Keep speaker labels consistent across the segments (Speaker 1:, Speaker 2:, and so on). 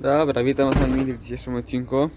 Speaker 1: Dobra, witam Was na mili w dzisiejszym odcinku.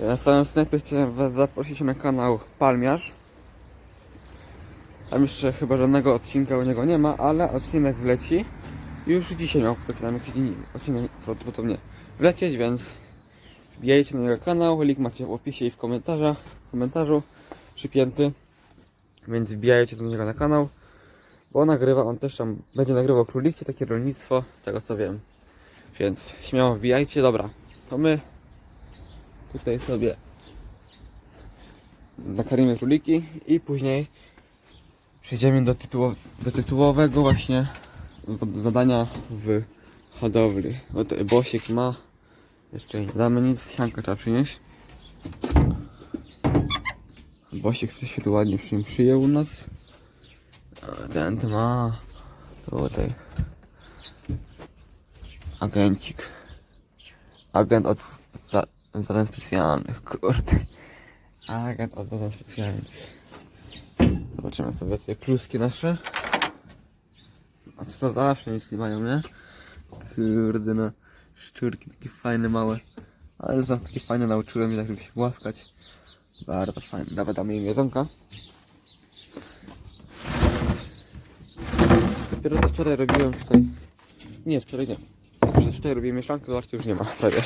Speaker 1: Na samym wstępie chciałem Was zaprosić na kanał Palmiarz. Tam jeszcze chyba żadnego odcinka u niego nie ma, ale odcinek wleci. Już dzisiaj miał tam jakiś odcinek prawdopodobnie wlecieć, więc wbijajcie na jego kanał. Link macie w opisie i w komentarzach, w komentarzu przypięty. Więc wbijajcie do niego na kanał. Bo nagrywa, on też tam będzie nagrywał króliki, takie rolnictwo, z tego co wiem. Więc śmiało wbijajcie, dobra. To my tutaj sobie nakarmimy króliki i później przejdziemy do, tytuło, do tytułowego właśnie za- zadania w hodowli. Oto Bosik ma, jeszcze nie damy nic, siankę trzeba przynieść. Sobie się tu ładnie przy, przyjął u nas. Ten ma tutaj agencik. Agent od za, zadań specjalnych, kurde. Agent od zadań specjalnych. Zobaczymy sobie te kluski nasze. A co to zawsze nic nie mają, nie? Kurde no. Szczurki takie fajne, małe. Ale za takie fajne nauczyłem je tak, żeby się głaskać. Bardzo fajne. Nawet damy im jedzonka. Dopiero co wczoraj robiłem tutaj. Nie, wczoraj nie. Przedwczoraj robiłem mieszankę, zobaczcie, już nie ma prawie.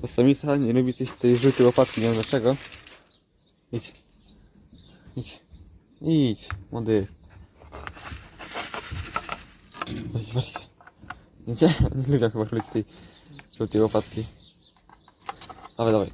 Speaker 1: To samica nie lubi coś tej żółtej łopatki, nie wiem dlaczego. Idź. Idź. Idź, młody. Patrzcie, patrzcie. Nie lubię chyba chluć tej żółtej łopatki. Dawaj, dawaj.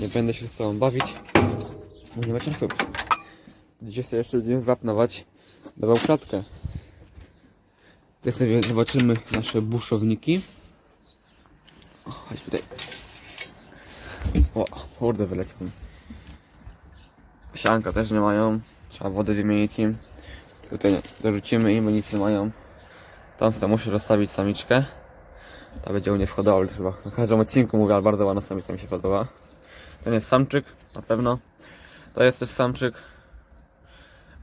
Speaker 1: Nie będę się z tobą bawić. Nie ma czasu. Dzisiaj sobie jeszcze będziemy wapnować. Dawał klatkę. Tutaj sobie zobaczymy nasze buszowniki. O, chodź tutaj. O, kurde wyleciał. Sianka też nie mają. Trzeba wodę wymienić im. Tutaj dorzucimy im, bo nic nie mają. Tam sobie muszę rozstawić samiczkę. Ta będzie u mnie w hodowli, to chyba na każdym odcinku mówię, ale bardzo ładna samica mi się podoba. Ten jest samczyk, na pewno. To jest też samczyk.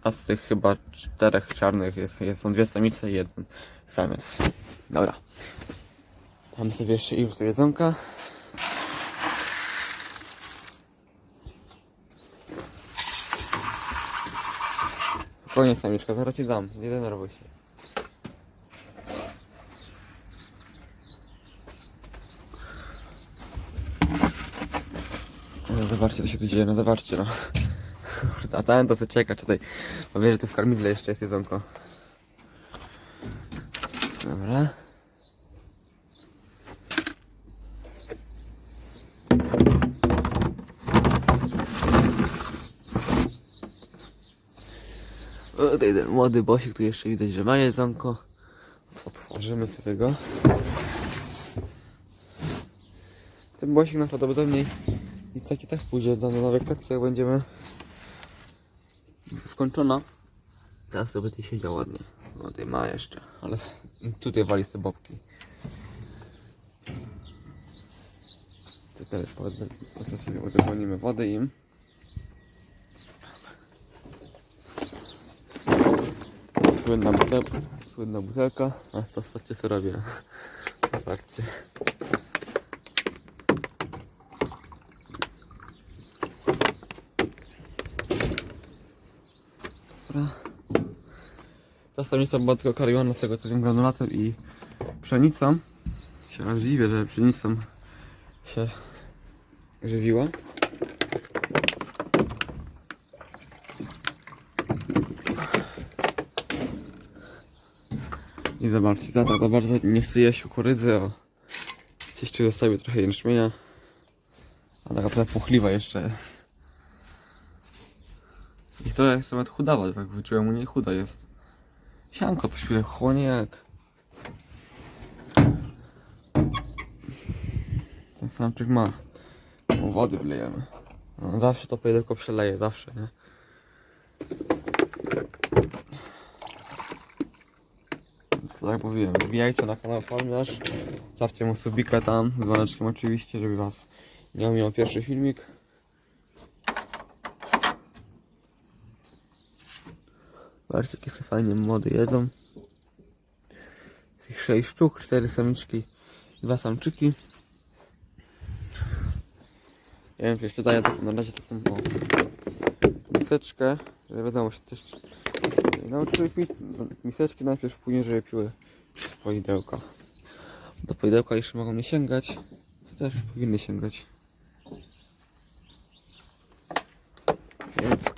Speaker 1: A z tych chyba czterech czarnych jest, jest są dwie samice i jeden samiec. Dobra. Damy sobie jeszcze już do jedzonka. Koniec samiczka, zaraz ci dam. Nie denerwuj się. No, zobaczcie co się tu dzieje, no zobaczcie no. A ten to sobie czeka tutaj. Bo wie, że tu w karmidle jeszcze jest jedzonko. Dobra. O, tutaj ten młody bosik, tu jeszcze widać, że ma jedzonko. Otworzymy sobie go. Ten bosik najprawdopodobniej i tak i tak pójdzie do nowej klatki, jak będziemy skończona. Teraz sobie tutaj siedział ładnie. No ma jeszcze, ale tutaj wali te bobki. Tutaj też sobie udowolnimy wodę im. Słynna butelka, słynna butelka. A to zobaczcie co robię. Zobaczcie. Ta samica była tylko karmiona z tego co wiem granulatem i pszenicą. Się aż dziwię, że pszenicą się żywiła. I zobaczcie, tata to bardzo nie chce jeść kukurydzy, a gdzieś tu zostawił trochę jęczmienia. A taka naprawdę puchliwa jeszcze jest. I to jest nawet chudawa, tak wyczułem u niej chuda jest. Sianko coś chwilę chłonie jak... Ten samczyk ma. O, wody wlejemy. No, zawsze to pojedyłko przeleje, zawsze, nie? Więc tak mówiłem, wbijajcie na kanał Palmiarz. Stawcie mu subika tam, z oczywiście, żeby was nie ominął pierwszy filmik. Patrzcie, jakie sobie fajnie młody jedzą. Tych 6 sztuk, 4 samiczki, 2 samczyki. Ja wiem, jeszcze daję na razie taką miseczkę, że wiadomo się też nauczyły pić miseczki najpierw, później żeby piły z poidełka. Do poidełka jeszcze mogą nie sięgać, już powinny sięgać. Więc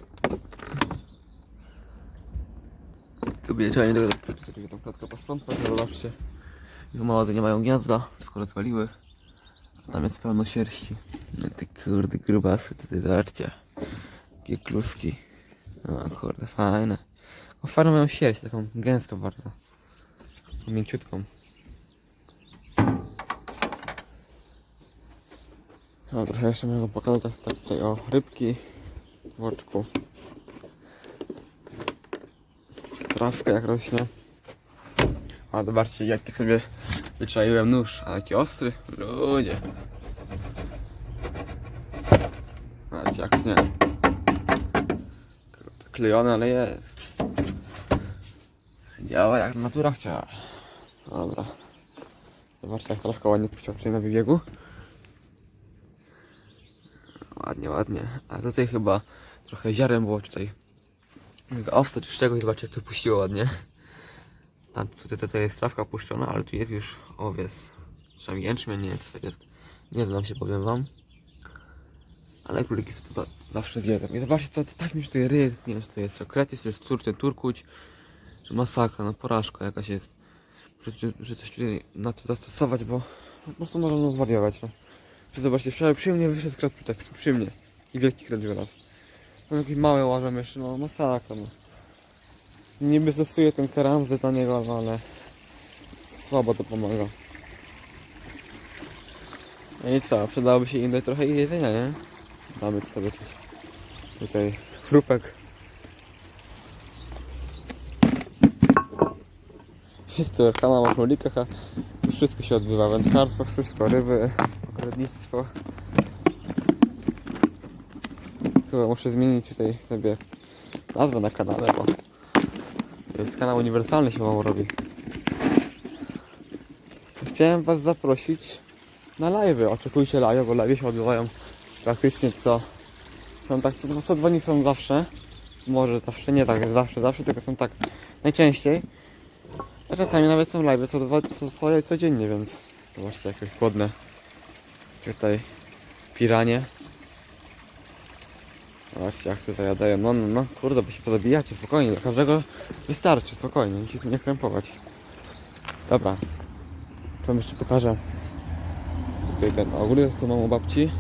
Speaker 1: Kobiecie, nie tego do tą klatkę posprzątać, ale zobaczcie. Ich młode nie mają gniazda, wszystko rozwaliły. A tam jest pełno sierści. No ty kurde grubasy, to ty zobaczcie. Jakie kluski. O kurde, fajne. O, fajną mają sierść, taką gęstą bardzo. Taką mięciutką. No trochę jeszcze mogę pokazać tak, tak tutaj o rybki w oczku. Trawka jak rośnie. A zobaczcie jaki sobie wyczaiłem nóż, a jaki ostry. Ludzie. Zobaczcie jak nie. Klejony, ale jest. Działa jak natura chciała. Dobra. Zobaczcie jak trawka ładnie puściła na wybiegu. Ładnie, ładnie. A tutaj chyba trochę ziaren było tutaj z owca czy z czegoś. Zobaczcie jak puściło ładnie. Tam tutaj, tutaj jest trawka puszczona, ale tu jest już owiec. Czy tam jęczmień, nie wiem co to jest. Nie znam się, powiem wam. Ale króliki sobie to zawsze zjedzą. I zobaczcie, co tak mi tutaj ryj, nie wiem co to jest. Sekret to jest tur, ten turkuć. Czy masakra, no porażka jakaś jest. Że coś tutaj na to zastosować, bo po prostu można zwariować. No. Zobaczcie, wczoraj przy mnie wyszedł kret tak przy, mnie. I wielki kret wyraz. No jakieś małe łażą jeszcze, no masakra no. Niby stosuję ten karamzę dla niego, no, ale słabo to pomaga. No i co, przydałoby się im dać trochę jedzenia, nie? Damy sobie coś. Tutaj chrupek. Wszystko, kanał o królikach, a wszystko się odbywa. Wędkarstwo, wszystko, ryby, ogrodnictwo. Chyba muszę zmienić tutaj sobie nazwę na kanale, bo to jest kanał uniwersalny się mało robi. Chciałem Was zaprosić na live. Oczekujcie live, bo live się odbywają praktycznie co. Są tak, co, co dwa dni są zawsze. Może zawsze, nie tak zawsze, zawsze, tylko są tak najczęściej. A czasami nawet są live co, dwa, co, co, codziennie, więc zobaczcie jakieś głodne tutaj piranie. Zobaczcie jak tutaj jadają. No, no, no, kurde, bo się podobijacie, spokojnie. Dla każdego wystarczy, spokojnie, tu nie krępować. Dobra. To jeszcze pokażę. Tutaj ten ogród, tu mam u babci.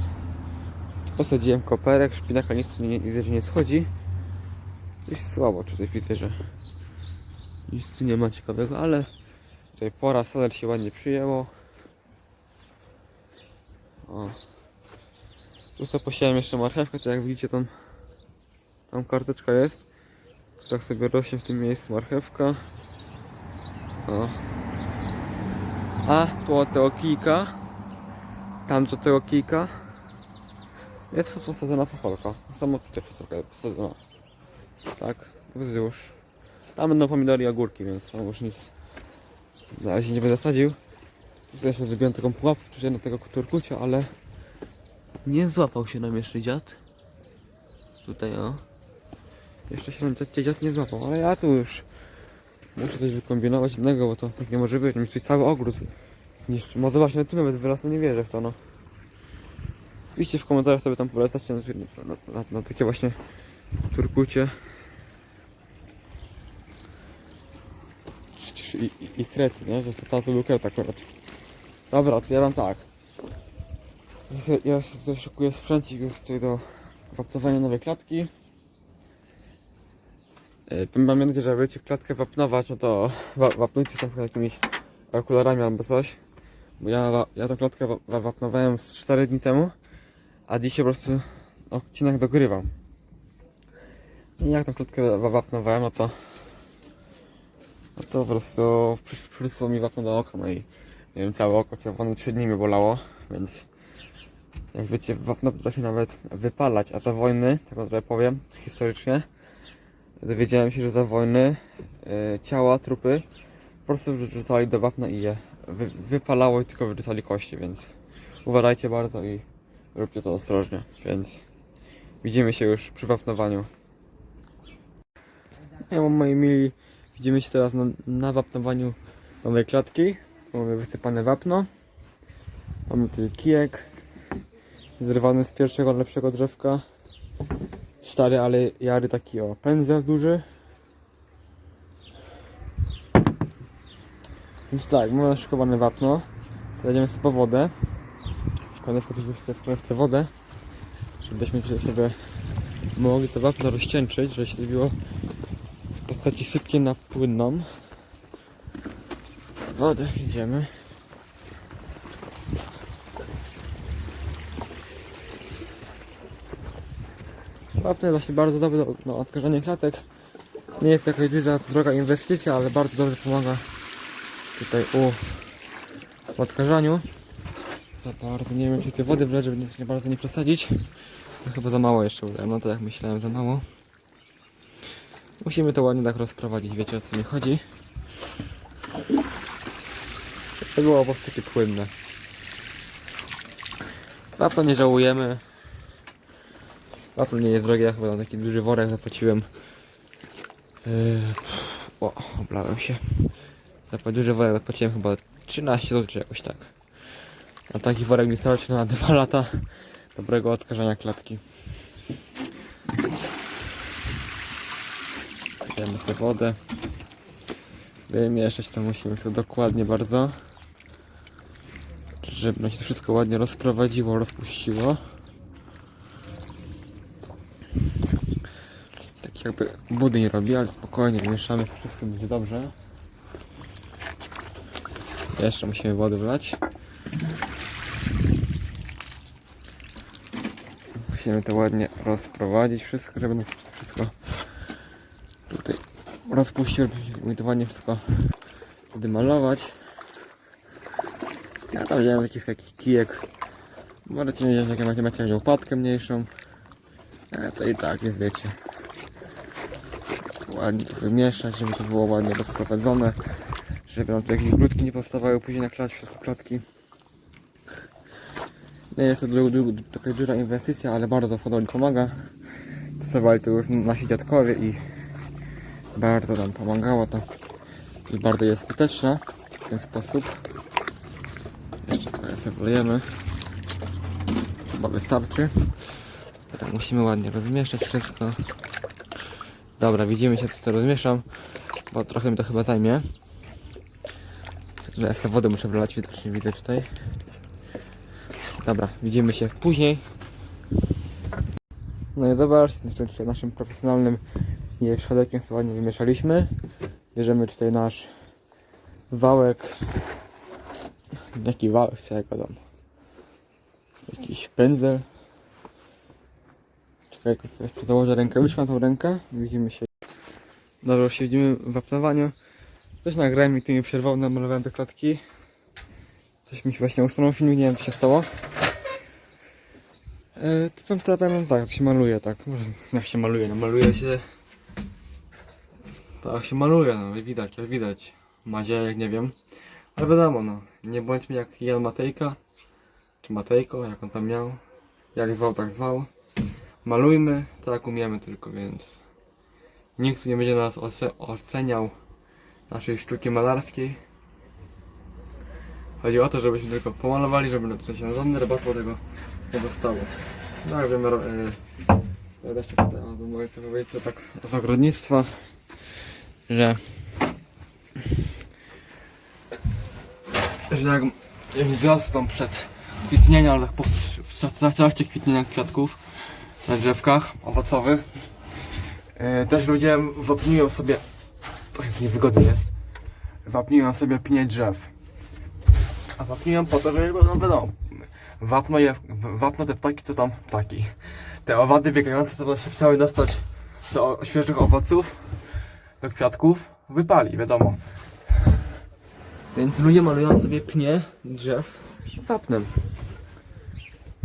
Speaker 1: Posadziłem koperek, szpinaka nic nie, widzę, nie schodzi. Coś słabo tutaj widzę, że nic tu nie ma ciekawego, ale tutaj pora, soler się ładnie przyjęło. O. Tu sobie posiałem jeszcze marchewkę, to jak widzicie tam, tam karteczka jest. Tak sobie rośnie w tym miejscu marchewka. O. A od tego kijka, tam do tego kijka jest posadzona fasolka. Samo tutaj fasolka jest posadzona. Tak, wzdłuż. Tam będą pomidory i ogórki, więc tam już nic na razie nie będę sadził. Się zrobiłem taką pułapkę na tego turkucia, ale nie złapał się nam jeszcze dziad. Tutaj o. Jeszcze się nam dziad- nie złapał, ale ja tu już muszę coś wykombinować innego, bo to tak nie może być. Mi tutaj cały ogród zniszczy. Może właśnie tu nawet wyrosnę, nie wierzę w to no. Piszcie w komentarzach sobie tam polecacie na, na, na, na takie właśnie turkucie. I, i, i krety, nie? Że to tato był kret akurat. Dobra, to ja mam tak. Ja sobie- Ja sobie sprzęcik już tutaj do wapnowania nowej klatki. Yy, Pamiętajcie, że będziecie klatkę wapnować, no to wa wapnujcie sobie jakimiś okularami albo coś. Bo ja, ja tą klatkę wa- wa- wapnowałem z 4 dni temu, a dzisiaj po prostu odcinek dogrywam. I jak tą klatkę wa- wapnowałem, no to no to po prostu przysz- przyszło mi wapno do oka, no i nie wiem, całe oko czerwone 3 dni mi bolało, więc jak wiecie, wapno potrafi nawet wypalać, a za wojny, tak naprawdę powiem, historycznie, dowiedziałem się, że za wojny y, ciała, trupy po prostu wrzucali do wapna i je wy, wypalało i tylko wyrzucali kości, więc uważajcie bardzo i róbcie to ostrożnie, więc widzimy się już przy wapnowaniu. Ja moi mili, widzimy się teraz na, na wapnowaniu nowej klatki. Mamy wysypane wapno. Mamy tutaj kijek zrywany z pierwszego lepszego drzewka. Stary, ale jary taki o pędzel duży. Więc tak, mamy naszykowane wapno. Jedziemy sobie po wodę. W konewkę sobie w konewce wodę, żebyśmy tutaj sobie mogli to wapno rozcieńczyć, żeby się zrobiło z postaci sypkie na płynną. Wodę idziemy. Jest właśnie bardzo dobre do, na odkażanie klatek. Nie jest jakaś duża, droga inwestycja, ale bardzo dobrze pomaga tutaj u odkażaniu. Za bardzo nie wiem, czy tej wody wleć, żeby nie, bardzo nie przesadzić. To chyba za mało jeszcze udało, no to jak myślałem, za mało. Musimy to ładnie tak rozprowadzić, wiecie o co mi chodzi. To było po prostu takie płynne. Wapno nie żałujemy. Wapno nie jest drogie, ja chyba na taki duży worek zapłaciłem. Yy, o, oblałem się. Za duży worek zapłaciłem chyba 13 zł czy jakoś tak. A taki worek mi starczy na 2 lata dobrego odkażania klatki. Bierzemy sobie wodę. Wymieszać to musimy to dokładnie bardzo. Żeby się to wszystko ładnie rozprowadziło, rozpuściło. Jakby budyń robi, ale spokojnie wymieszamy, to wszystko będzie dobrze. Jeszcze musimy wody wlać. Musimy to ładnie rozprowadzić wszystko, żeby nam wszystko tutaj rozpuścił, żeby to ładnie wszystko wtedy malować. Ja tam wziąłem taki, taki kijek. Możecie mieć jakie macie, macie łopatkę mniejszą. A to i tak jest, wiecie. Ładnie to wymieszać, żeby to było ładnie rozprowadzone. Żeby nam tu jakieś brudki nie powstawały później na klatce, w środku klatki. Nie jest to du- du- taka duża inwestycja, ale bardzo hodowli pomaga. Stosowali to już nasi dziadkowie i bardzo nam pomagało to. I bardzo jest skuteczna w ten sposób. Jeszcze trochę sobie. Chyba wystarczy. Musimy ładnie rozmieszać wszystko. Dobra, widzimy się, co to rozmieszam, bo trochę mi to chyba zajmie. Ja sobie wodę muszę wlać, widocznie widzę tutaj. Dobra, widzimy się później. No i zobaczcie, tutaj tutaj naszym profesjonalnym szadekiem sobie ładnie wymieszaliśmy. Bierzemy tutaj nasz wałek. Jaki wałek, co ja gadam? Jakiś pędzel. Jak jeszcze założę rękawiczkę na tą rękę. Widzimy się. Dobra, już się widzimy w wapnowaniu. Coś nagrałem i tu mi przerwał, namalowałem te klatki. Coś mi się właśnie usunął filmik, nie wiem co się stało. To powiem teraz tak, to się maluje tak. Może jak się maluje, no maluje się. Tak się maluje, no widać, jak widać. Maziejek, nie wiem. Ale wiadomo, no. Nie bądźmy jak Jan Matejka. Czy Matejko, jak on tam miał. Jak zwał, tak zwał. Malujmy tak jak umiemy tylko, więc nikt nie będzie nas oce- oceniał naszej sztuki malarskiej. Chodzi o to, żebyśmy tylko pomalowali, żeby tutaj się żadne rybactwo tego nie dostało. No jak wiemy, yy, jeszcze tutaj, o, to mogę powiedzieć, to tak z ogrodnictwa, że że jak wiosną przed kwitnieniem, ale tak po, w trakcie kwitnienia kwiatków na drzewkach owocowych, yy, też ludzie wapniują sobie, to jest niewygodnie jest, wapniują sobie pnie drzew. A wapniują po to, no wiadomo, wapno, je, wapno te ptaki to tam ptaki. Te owady biegające, co będą się chciały dostać do świeżych owoców, do kwiatków, wypali, wiadomo. Więc ludzie malują sobie pnie drzew wapnem.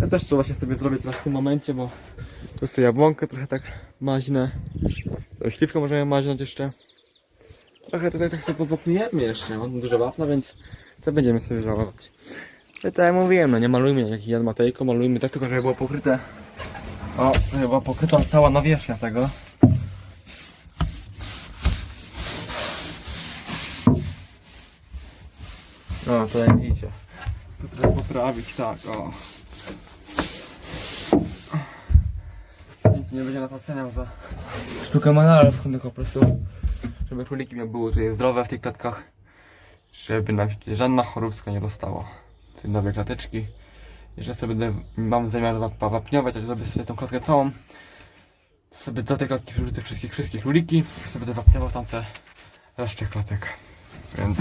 Speaker 1: Ja też to właśnie sobie zrobię teraz w tym momencie, bo tu sobie jabłonkę trochę tak maźnę. To śliwkę możemy maźnąć jeszcze. Trochę tutaj tak sobie powapniemy jeszcze, mam dużo wapna, więc co będziemy sobie żałować. I tak jak mówiłem, no nie malujmy jak Jan Matejko, malujmy tak tylko, żeby było pokryte. O, żeby była pokryta cała nawierzchnia tego. O, to jak widzicie. Tu trzeba poprawić, tak, o. Nikt nie będzie nas oceniał za sztukę malarstwa, tylko po prostu, żeby króliki miały były tutaj zdrowe w tych klatkach, żeby nam się żadna choróbska nie dostała. Te nowe klateczki. Jeżeli sobie będę, mam zamiar wap- wapniować, ale zrobię sobie tą klatkę całą, to sobie do tej klatki wrzucę wszystkich, wszystkich króliki i sobie będę wapniował tamte resztę klatek. Więc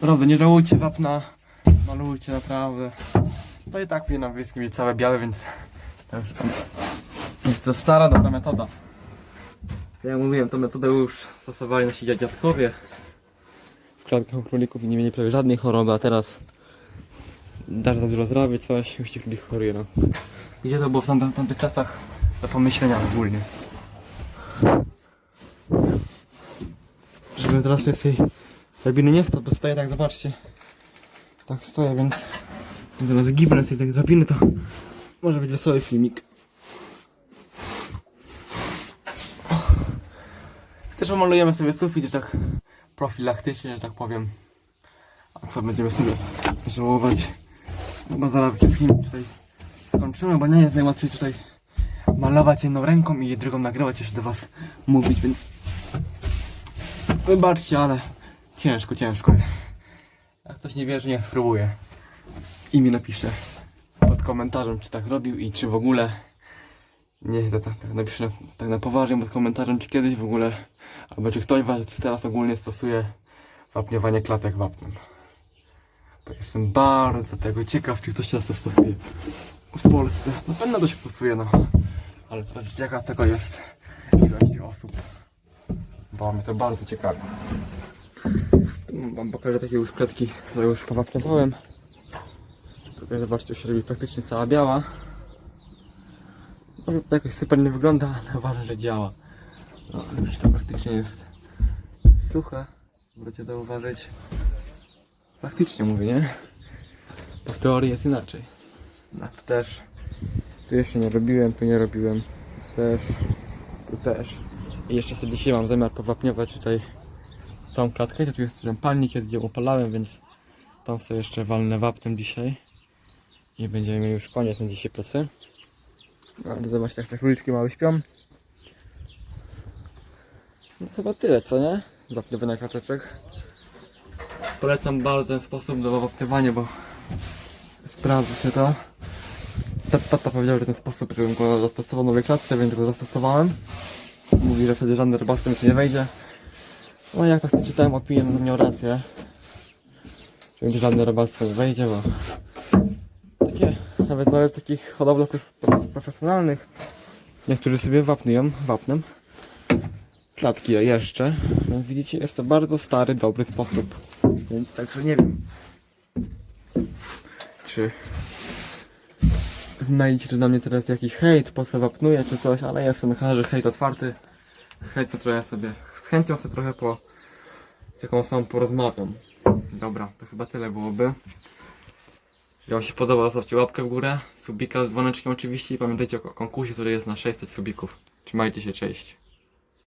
Speaker 1: naprawdę nie żałujcie wapna, malujcie naprawdę. To i tak na wyjściu mieć całe białe, więc to już to stara dobra metoda. Jak mówiłem, tą metodę już stosowali nasi dzia- dziadkowie w klatkach u królików i nie mieli prawie żadnej choroby, a teraz dasz za dużo zdrowie, coś, już ci królik choruje, no. Gdzie to było w tamtych, tamtych czasach do pomyślenia ogólnie. Żebym teraz z tej drabiny nie spadł, bo stoję tak, zobaczcie. Tak stoję, więc teraz gibnę z tej tak drabiny, to może być wesoły filmik. Też pomalujemy sobie sufit, tak profilaktycznie, że tak powiem. A co będziemy sobie żałować? Bo zaraz film tutaj skończymy, bo nie jest najłatwiej tutaj malować jedną ręką i drugą nagrywać, jeszcze do was mówić, więc wybaczcie, ale ciężko, ciężko jest. Jak ktoś nie wierzy, niech spróbuje. I mi napisze pod komentarzem, czy tak robił i czy w ogóle Niech to tak, tak napisze na, tak na poważnie pod komentarzem, czy kiedyś w ogóle, albo czy ktoś was teraz ogólnie stosuje wapniowanie klatek wapnem. Bo jestem bardzo tego ciekaw, czy ktoś teraz to stosuje w Polsce. Na pewno to się stosuje, no. Ale sprawdzić jaka tego jest ilość osób. Bo mnie to bardzo ciekawi. Wam pokażę takie już klatki, które już powapniowałem. Tutaj zobaczcie, już robi praktycznie cała biała. Może to jakoś super nie wygląda, ale uważam, że działa. No, już to praktycznie jest suche. Możecie zauważyć. Praktycznie mówię, nie? Bo w teorii jest inaczej. No, tu też. Tu jeszcze nie robiłem, tu nie robiłem. Też. Tu też. I jeszcze sobie dzisiaj mam zamiar powapniować tutaj tą klatkę. Tu jest ten palnik, gdzie opalałem, więc tam sobie jeszcze walnę wapnem dzisiaj. I będziemy mieli już koniec na dzisiaj pracy. No, zobaczcie jak te króliczki małe śpią. No chyba tyle, co nie? Wapniewania klateczek. Polecam bardzo ten sposób do wapniewania, bo sprawdza się to. Tat- Tata powiedział, że ten sposób, żebym go zastosował w nowej klatce, więc go zastosowałem. Mówi, że wtedy żadny rybactwo mi tu nie wejdzie. No jak tak czytałem opinię, no to miał rację. Że mi żadne rybactwo nie wejdzie, bo takie, nawet nawet takich hodowlach prof- profesjonalnych, niektórzy sobie wapnują wapnem klatki jeszcze. Jak widzicie, jest to bardzo stary, dobry sposób. Więc także nie wiem, czy znajdziecie tu na mnie teraz jakiś hejt, po co wapnuję czy coś, ale jestem na kanale hejt otwarty. To trochę sobie, z chęcią sobie trochę po, z jaką osobą porozmawiam. Dobra, to chyba tyle byłoby. Jeśli Wam się podoba, zostawcie łapkę w górę, subika z dzwoneczkiem oczywiście i pamiętajcie o konkursie, który jest na 600 subików. Trzymajcie się, cześć.